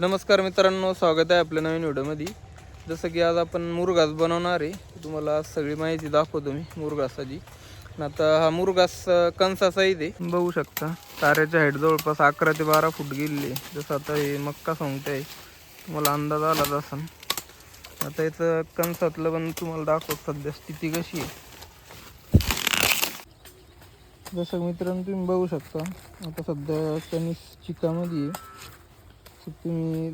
नमस्कार मित्रांनो स्वागत आहे आपल्या नवीन व्हिडिओमध्ये. जसं की आज आपण मुरघास बनवणार आहे. तुम्हाला सगळी माहिती दाखवतो मी मुरघासाची. आता हा मुरघास अं, कणसाचा आहे बघू शकता ताऱ्याच्या हाईट जवळपास अकरा ते बारा फूट गेलेली आहे. जसं आता हे मक्का सांगते आहे. तुम्हाला अंदाज आलाच असन. आता याचं कणसातलं पण तुम्हाला दाखवत सध्या स्थिती कशी आहे. जसं मित्रांनो तुम्ही बघू शकता आता सध्या कनिस चिकामध्ये आहे. असं तुम्ही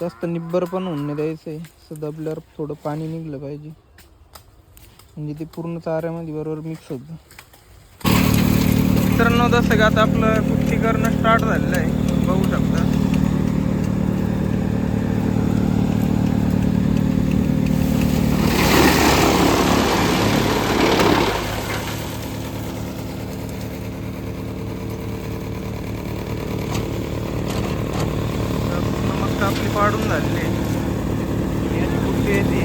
जास्त निब्बर पण होऊन नाही द्यायचं आहे असं दबल्यावर थोडं पाणी निघलं पाहिजे. म्हणजे ते पूर्ण चाऱ्यामध्ये बरोबर मिक्स होतं मित्रांनो जसं की आता आपलं कुट्टी करणं स्टार्ट झालेलं आहे. बघू शकता तर पूर्ण मक्का आपली पाडून झालेली आहे. याची कुट्टी येते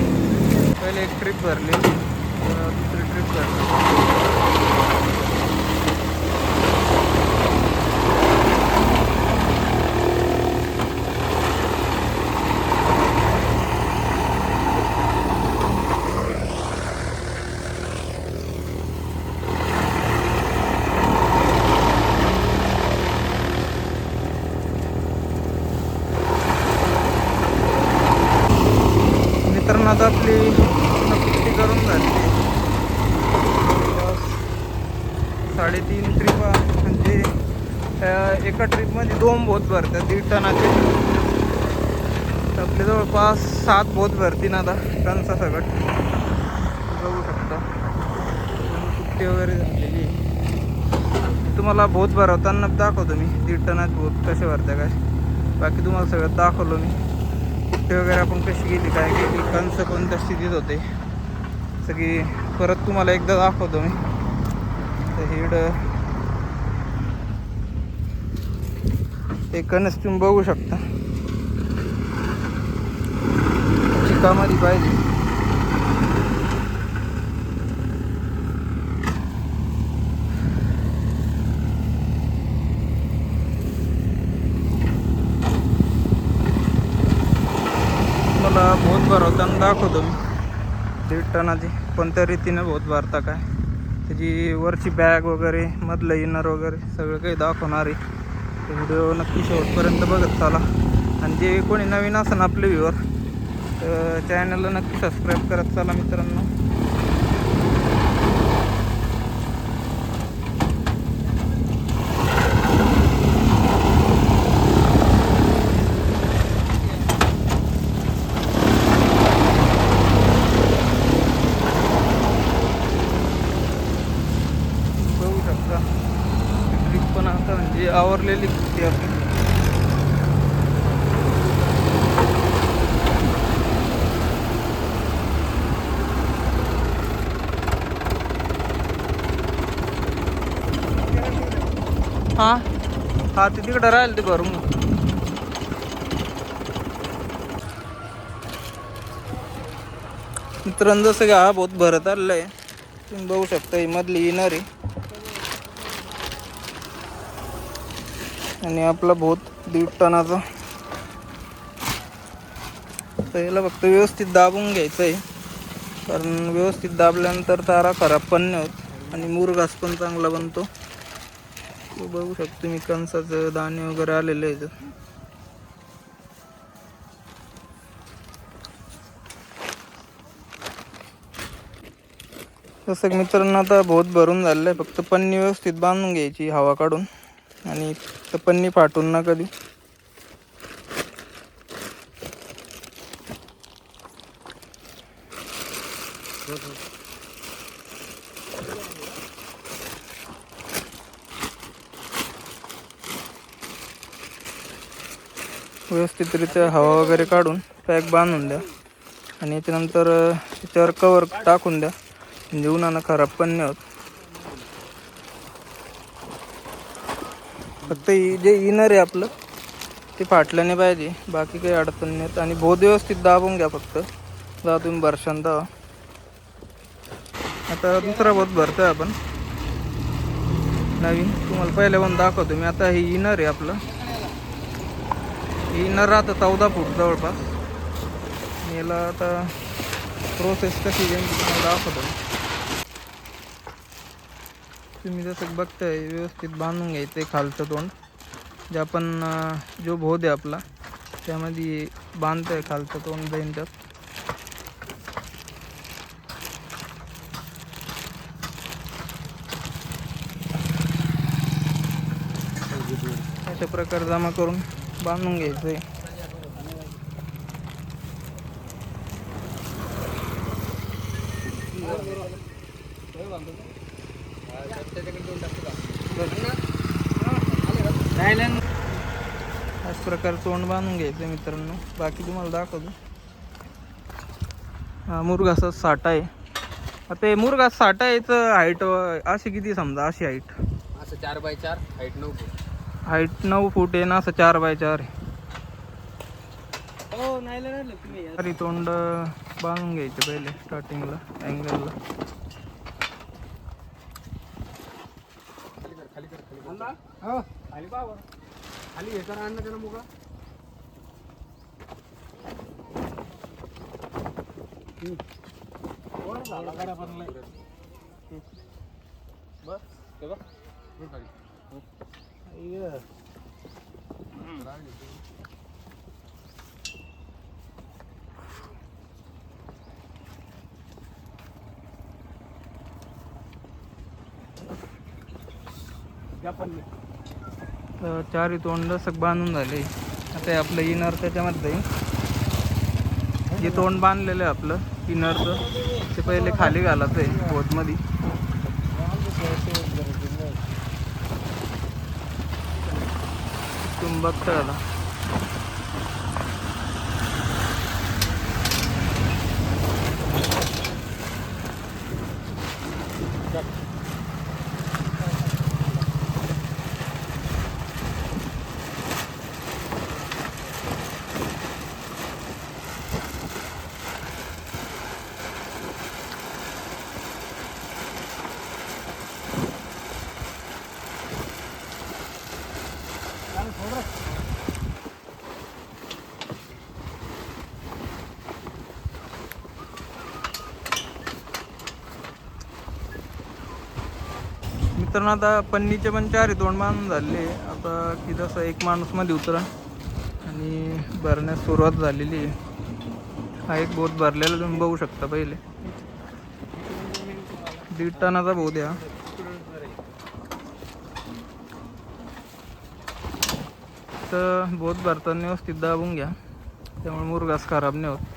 पहिले एक ट्रिप भरली. दुसरी ट्रिप भरली. मित्रांनो आता आपली पूर्ण करून झाली. साडेतीन ट्रिपा म्हणजे त्या एका ट्रिपमध्ये दोन बोत भरतात. दीड टनाचे. तर आपले जवळपास सात बोत भरतील आता टनचा सगळं. बघू शकता. सुट्टी वगैरे झालेली तुम्हाला बोत भरवताना दाखवतो मी. दीड टनाचे बोत कसे भरते काय. बाकी तुम्हाला सगळं दाखवलो मी. कुठे वगैरे आपण कशी गेली काय गेली कंस कोणत्या स्थितीत होते सगळी परत तुम्हाला एकदा दाखवतो मी. तर हिड ते कणस तुम्ही बघू शकता. कामारी पाहिजे. मला बहुत भरवताना दाखवतो मी. दीड टनाची कोणत्या रीतीनं बहुत भरता काय? त्याची वरची बॅग वगैरे मधलं इनर वगैरे सगळं काही दाखवणार आहे. व्हिडिओ नक्की शेवटपर्यंत बघत चाला. आणि जे कोणी नवीन असेल आपले व्ह्यूवर तर चॅनलला नक्की सबस्क्राईब करत चाला मित्रांनो बघू शकता ट्रिप पण आता म्हणजे आवरलेली कुठे आपली हा. हा ते तिकडं राहील ते भरून. मित्रांनो जसं का हा बहुत भरत आलेलं आहे. तुम्ही बघू शकता ही मधली येणार आहे आणि आपला बहुत दीड टनाचा. तर याला फक्त व्यवस्थित दाबून घ्यायचं आहे कारण व्यवस्थित दाबल्यानंतर तारा खराब पण नाही होत. आणि मुरघास पण चांगला बनतो. बघू शकतो मी कणसाचं दाणे वगैरे आलेलं आहे जसं की मित्रांनो आता बहुत भरून झालेलं आहे. फक्त पन्नी व्यवस्थित बांधून घ्यायची हवा काढून. आणि पन्नी फाटून ना कधी. व्यवस्थितरित्या हवा वगैरे काढून पॅक बांधून द्या. आणि याच्यानंतर त्याच्यावर कवर टाकून द्या. म्हणजे उन्हानं खराब पण नाही होत. फक्त ही जे इनर आहे आपलं ते फाटलं नाही पाहिजे. बाकी काही अडचण नाही आहेत आणि बहुत व्यवस्थित दाबून घ्या फक्त. जा तुम्ही भरशान दावा आता दुसरा बोध भरतोय आपण. नवीन. तुम्हाला पहिल्या पण दाखवतो मी. आता हे इनर आहे आपलं. इनर राहतं चौदा फूट जवळपास. याला आता प्रोसेस कशी आहे तुम्हाला दाखवतो. तुम्ही जसं बघताय व्यवस्थित बांधून घ्यायचं आहे खालचं तोंड. जे आपण जो भोद आहे आपला त्यामध्ये बांधतोय खालचं तोंड जाईन त्यात. अशा प्रकारे जमा करून बांधून घ्यायचं आहे अशा प्रकारे तोंड बांधून घ्यायचं मित्रांनो. बाकी तुम्हाला दाखवतो. हा मुरघाचा साठा आहे. आता हे मुरघास साठा याचं हाईट अशी किती समजा? अशी हाईट असं चार बाय चार हाईट नऊ हाईट नऊ फूट आहे ना असं चार बाय चार आहे. हो नाही तुम्ही तरी तोंड बांधून घ्यायचे पहिले स्टार्टिंगला अँगलला हो. खाली पावर खाली हे करा अन्न त्याला मुगा. बस ते बघ वर खाली. या पण नाही. तर चारही तोंड सग बांधून झाले. आता हे आपलं इनर त्याच्यामध्ये जे तोंड बांधलेलं आहे आपलं इनरचं ते पहिले खाली घालायचं आहे पोतमध्ये. तुम्ही मित्रांनो आता पन्नीचे पण चार दोन मान झाले. आता की जसं एक माणूसमध्ये उतरा आणि भरण्यास सुरुवात झालेली आहे. हा एक बोट भरलेला तुम्ही बघू शकता पहिले. दीड टनाचा बोध आहे तर बोध भरताना व्यवस्थित दाबून घ्या. त्यामुळे मुरगास खराब नाही होत.